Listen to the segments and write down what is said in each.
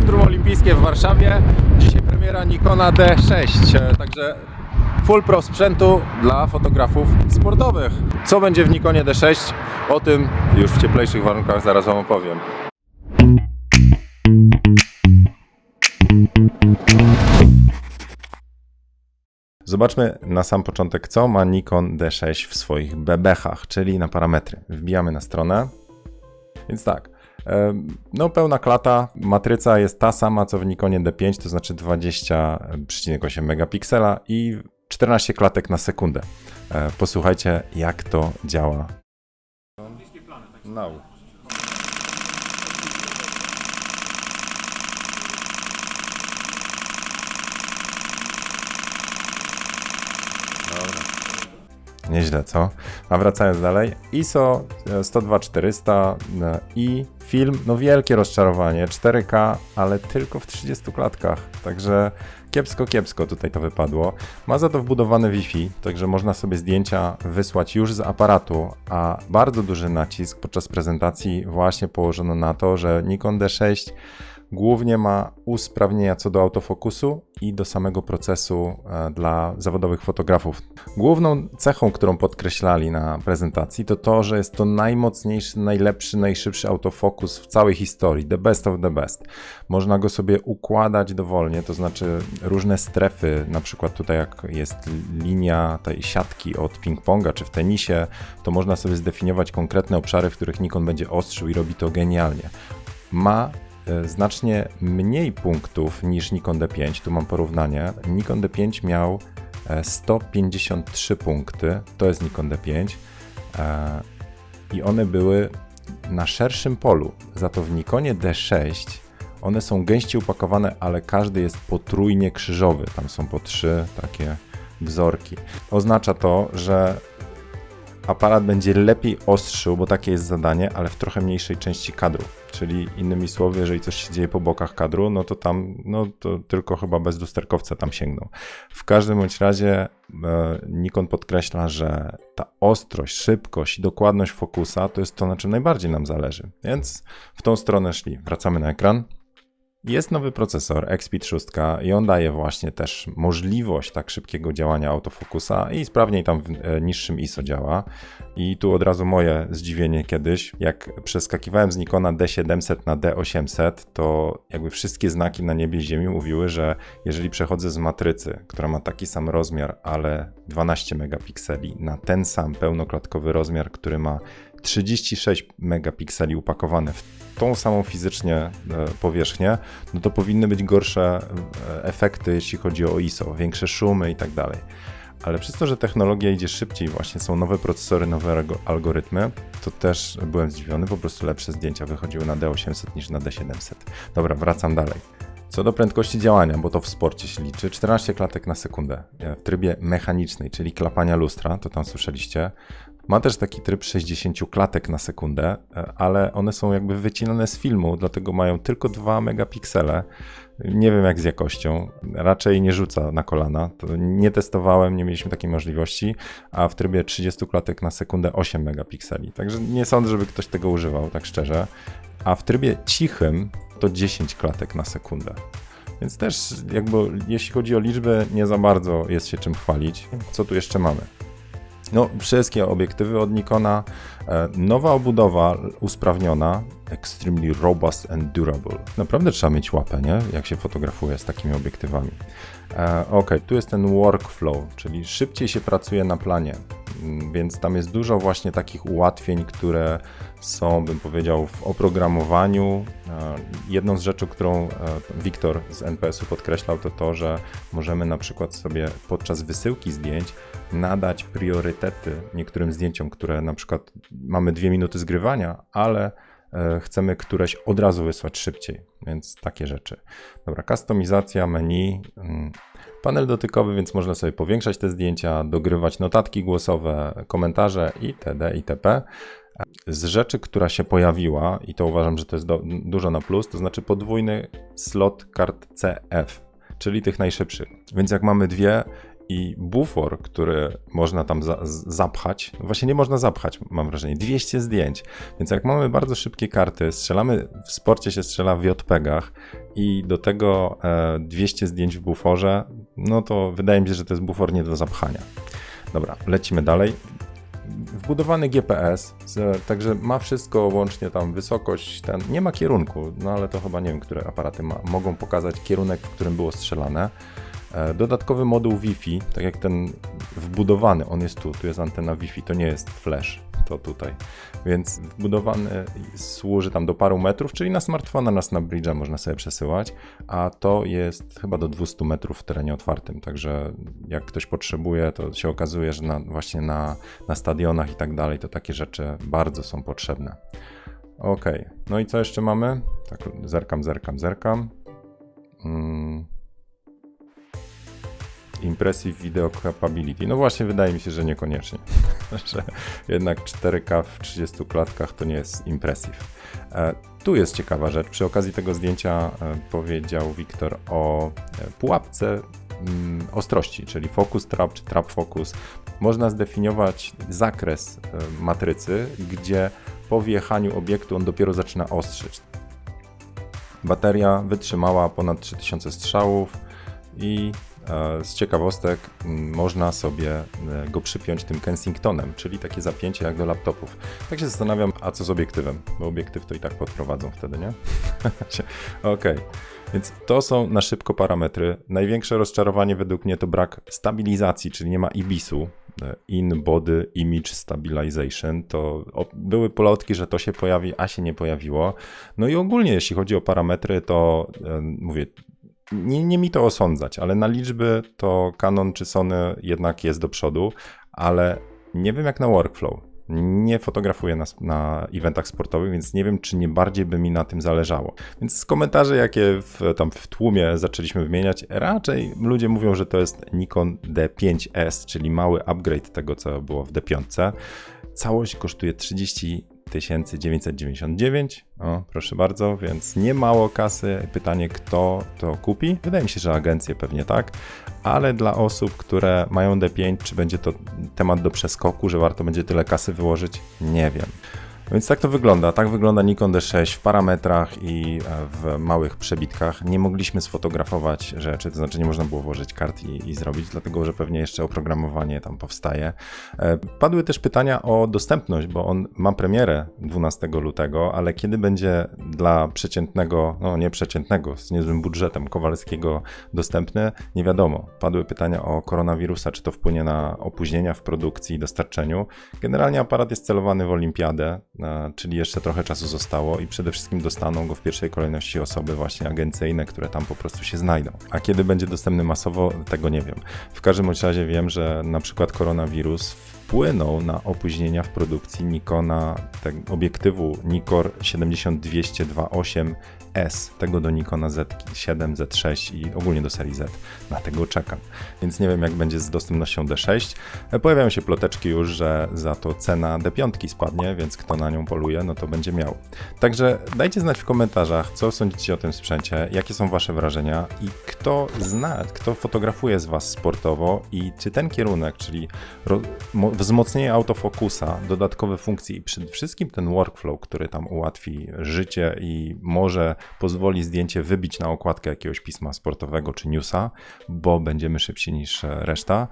Lotniskie w Warszawie. Dzisiaj premiera Nikona D6, e, także full pro sprzętu dla fotografów sportowych. Co będzie w Nikonie D6? O tym już w cieplejszych warunkach zaraz Wam opowiem. Zobaczmy na sam początek, co ma Nikon D6 w swoich bebechach, czyli na parametry. Wbijamy na stronę. Więc tak, no pełna klata, matryca jest ta sama co w Nikonie D5, to znaczy 20,8 megapiksela i 14 klatek na sekundę. E, Posłuchajcie, jak to działa. No. Dobra. Nieźle, co? A wracając dalej, ISO e, 102-400 e, i film, no wielkie rozczarowanie, 4K, ale tylko w 30 klatkach, także kiepsko, kiepsko tutaj to wypadło. Ma za to wbudowane Wi-Fi, także można sobie zdjęcia wysłać już z aparatu, a bardzo duży nacisk podczas prezentacji właśnie położono na to, że Nikon D6 głównie ma usprawnienia co do autofokusu i do samego procesu e, dla zawodowych fotografów. Główną cechą, którą podkreślali na prezentacji, to to, że jest to najmocniejszy, najlepszy, najszybszy autofokus w całej historii. The best of the best. Można go sobie układać dowolnie, to znaczy różne strefy, na przykład tutaj jak jest linia tej siatki od ping-ponga czy w tenisie, to można sobie zdefiniować konkretne obszary, w których Nikon będzie ostrzył i robi to genialnie. Ma znacznie mniej punktów niż Nikon D5. Tu mam porównanie. Nikon D5 miał e, 153 punkty, to jest Nikon D5 e, i one były na szerszym polu. Za to w Nikonie D6 one są gęściej upakowane, ale każdy jest potrójnie krzyżowy. Tam są po trzy takie wzorki. Oznacza to, że aparat będzie lepiej ostrzył, bo takie jest zadanie, ale w trochę mniejszej części kadru. Czyli innymi słowy, jeżeli coś się dzieje po bokach kadru, no to tam, no to tylko chyba bez lusterkowca tam sięgną. W każdym bądź razie e, Nikon podkreśla, że ta ostrość, szybkość i dokładność fokusa to jest to, na czym najbardziej nam zależy. Więc w tą stronę szli. Wracamy na ekran. Jest nowy procesor XP 6 i on daje właśnie też możliwość tak szybkiego działania autofokusa i sprawniej tam w e, niższym ISO działa. I tu od razu moje zdziwienie kiedyś, jak przeskakiwałem z Nikona D700 na D800, to jakby wszystkie znaki na niebie i ziemi mówiły, że jeżeli przechodzę z matrycy, która ma taki sam rozmiar, ale 12 megapikseli, na ten sam pełnoklatkowy rozmiar, który ma 36 megapikseli upakowane w tą samą fizycznie e, powierzchnię, no to powinny być gorsze e, efekty, jeśli chodzi o ISO, większe szumy i tak dalej. Ale przez to, że technologia idzie szybciej, właśnie są nowe procesory, nowe algo- algorytmy, to też byłem zdziwiony, po prostu lepsze zdjęcia wychodziły na D800 niż na D700. Dobra, wracam dalej. Co do prędkości działania, bo to w sporcie się liczy, 14 klatek na sekundę e, w trybie mechanicznej, czyli klapania lustra, to tam słyszeliście. Ma też taki tryb 60 klatek na sekundę, e, ale one są jakby wycinane z filmu, dlatego mają tylko 2 megapiksele. Nie wiem jak z jakością, raczej nie rzuca na kolana. To nie testowałem, nie mieliśmy takiej możliwości, a w trybie 30 klatek na sekundę 8 megapikseli. Także nie sądzę, żeby ktoś tego używał, tak szczerze. A w trybie cichym to 10 klatek na sekundę. Więc też jakby jeśli chodzi o liczby, nie za bardzo jest się czym chwalić. Co tu jeszcze mamy? No, wszystkie obiektywy od Nikona. E, Nowa obudowa usprawniona. Extremely robust and durable. Naprawdę trzeba mieć łapę, nie? Jak się fotografuje z takimi obiektywami. E, ok, tu jest ten workflow, czyli szybciej się pracuje na planie. Więc tam jest dużo właśnie takich ułatwień, które są, bym powiedział, w oprogramowaniu. E, Jedną z rzeczy, którą e, Wiktor z NPS-u podkreślał, to to, że możemy na przykład sobie podczas wysyłki zdjęć nadać priorytety niektórym zdjęciom, które na przykład mamy dwie minuty zgrywania, ale e, chcemy któreś od razu wysłać szybciej, więc takie rzeczy. Dobra, kustomizacja menu, mm, panel dotykowy, więc można sobie powiększać te zdjęcia, dogrywać notatki głosowe, komentarze itd. itp. Z rzeczy, która się pojawiła, i to uważam, że to jest do, dużo na plus, to znaczy podwójny slot kart CF, czyli tych najszybszych. Więc jak mamy dwie i bufor, który można tam za zapchać, właśnie nie można zapchać, mam wrażenie, 200 zdjęć. Więc jak mamy bardzo szybkie karty, strzelamy, w sporcie się strzela w JPEGach i do tego e, 200 zdjęć w buforze, no to wydaje mi się, że to jest bufor nie do zapchania. Dobra, lecimy dalej. Wbudowany GPS, także ma wszystko łącznie tam wysokość, ten, nie ma kierunku, no ale to chyba nie wiem, które aparaty ma, mogą pokazać kierunek, w którym było strzelane. E, Dodatkowy moduł Wi-Fi, tak jak ten wbudowany, on jest tu, tu jest antena Wi-Fi, to nie jest flash, to tutaj. Więc wbudowany służy tam do paru metrów, czyli na smartfona, na Snapbridge'a można sobie przesyłać, a to jest chyba do 200 metrów w terenie otwartym, także jak ktoś potrzebuje, to się okazuje, że na, właśnie na, na stadionach i tak dalej, to takie rzeczy bardzo są potrzebne. Okej, no i co jeszcze mamy? Tak, zerkam, zerkam, zerkam. Mm. Impressive Video Capability. No właśnie, wydaje mi się, że niekoniecznie. że jednak 4K w 30 klatkach to nie jest impressive. E, tu jest ciekawa rzecz. Przy okazji tego zdjęcia e, powiedział Wiktor o e, pułapce mm, ostrości, czyli focus trap czy trap focus. Można zdefiniować zakres matrycy, gdzie po wjechaniu obiektu on dopiero zaczyna ostrzyć. Bateria wytrzymała ponad 3000 strzałów i z ciekawostek można sobie e, go przypiąć tym Kensingtonem, czyli takie zapięcie jak do laptopów. Tak się zastanawiam, a co z obiektywem? Bo obiektyw to i tak podprowadzą wtedy, nie? Okej. Więc to są na szybko parametry. Największe rozczarowanie według mnie to brak stabilizacji, czyli nie ma IBIS-u, e, In Body Image Stabilization. To były polotki, że to się pojawi, a się nie pojawiło. No i ogólnie, jeśli chodzi o parametry, to e, mówię, nie, nie mi to osądzać, ale na liczby to Canon czy Sony jednak jest do przodu, ale nie wiem jak na workflow. Nie fotografuję na, na eventach sportowych, więc nie wiem, czy nie bardziej by mi na tym zależało. Więc z komentarzy, jakie w, tam w tłumie zaczęliśmy wymieniać, raczej ludzie mówią, że to jest Nikon D5S, czyli mały upgrade tego, co było w D5. Całość kosztuje 30 999. O, proszę bardzo, więc nie mało kasy. Pytanie, kto to kupi? Wydaje mi się, że agencje pewnie tak, ale dla osób, które mają D5, czy będzie to temat do przeskoku, że warto będzie tyle kasy wyłożyć? Nie wiem. Więc tak to wygląda. Tak wygląda Nikon D6 w parametrach i e, w małych przebitkach. Nie mogliśmy sfotografować rzeczy, to znaczy nie można było włożyć kart i, i zrobić, dlatego że pewnie jeszcze oprogramowanie tam powstaje. E, Padły też pytania o dostępność, bo on ma premierę 12 lutego, ale kiedy będzie dla przeciętnego, no nie przeciętnego, z niezłym budżetem Kowalskiego dostępny, nie wiadomo. Padły pytania o koronawirusa, czy to wpłynie na opóźnienia w produkcji i dostarczeniu. Generalnie aparat jest celowany w olimpiadę, czyli jeszcze trochę czasu zostało i przede wszystkim dostaną go w pierwszej kolejności osoby właśnie agencyjne, które tam po prostu się znajdą. A kiedy będzie dostępny masowo, tego nie wiem. W każdym razie wiem, że na przykład koronawirus wpłynął na opóźnienia w produkcji Nikona, tego obiektywu Nikor 70-200-2.8 S, tego do Nikona Z7, Z6 i ogólnie do serii Z. Dlatego czekam. Więc nie wiem, jak będzie z dostępnością D6. E, Pojawiają się ploteczki już, że za to cena D5 spadnie, więc kto na nią poluje, no to będzie miał. Także dajcie znać w komentarzach, co sądzicie o tym sprzęcie, jakie są wasze wrażenia i kto zna, kto fotografuje z was sportowo i czy ten kierunek, czyli wzmocnienie autofokusa, dodatkowe funkcje i przede wszystkim ten workflow, który tam ułatwi życie i może pozwoli zdjęcie wybić na okładkę jakiegoś pisma sportowego czy newsa, bo będziemy szybsi niż reszta.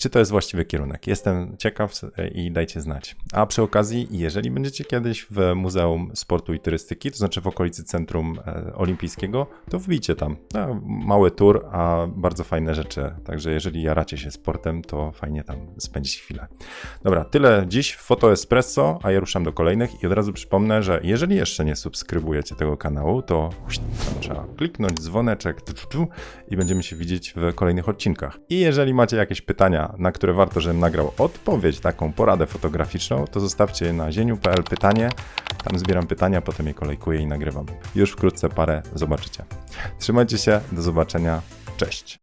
Czy to jest właściwy kierunek? Jestem ciekaw e, i dajcie znać. A przy okazji, jeżeli będziecie kiedyś w Muzeum Sportu i Turystyki, to znaczy w okolicy Centrum e, Olimpijskiego, to wbijcie tam. No, mały tour, a bardzo fajne rzeczy. Także jeżeli jaracie się sportem, to fajnie tam spędzić chwilę. Dobra, tyle dziś Foto Espresso, a ja ruszam do kolejnych i od razu przypomnę, że jeżeli jeszcze nie subskrybujecie tego kanału, to trzeba kliknąć dzwoneczek tu, i będziemy się widzieć w kolejnych odcinkach. I jeżeli macie jakieś pytania, na które warto, żebym nagrał odpowiedź, taką poradę fotograficzną, to zostawcie je na zieniu.pl pytanie. Tam zbieram pytania, potem je kolejkuję i nagrywam. Już wkrótce parę zobaczycie. Trzymajcie się, do zobaczenia. Cześć.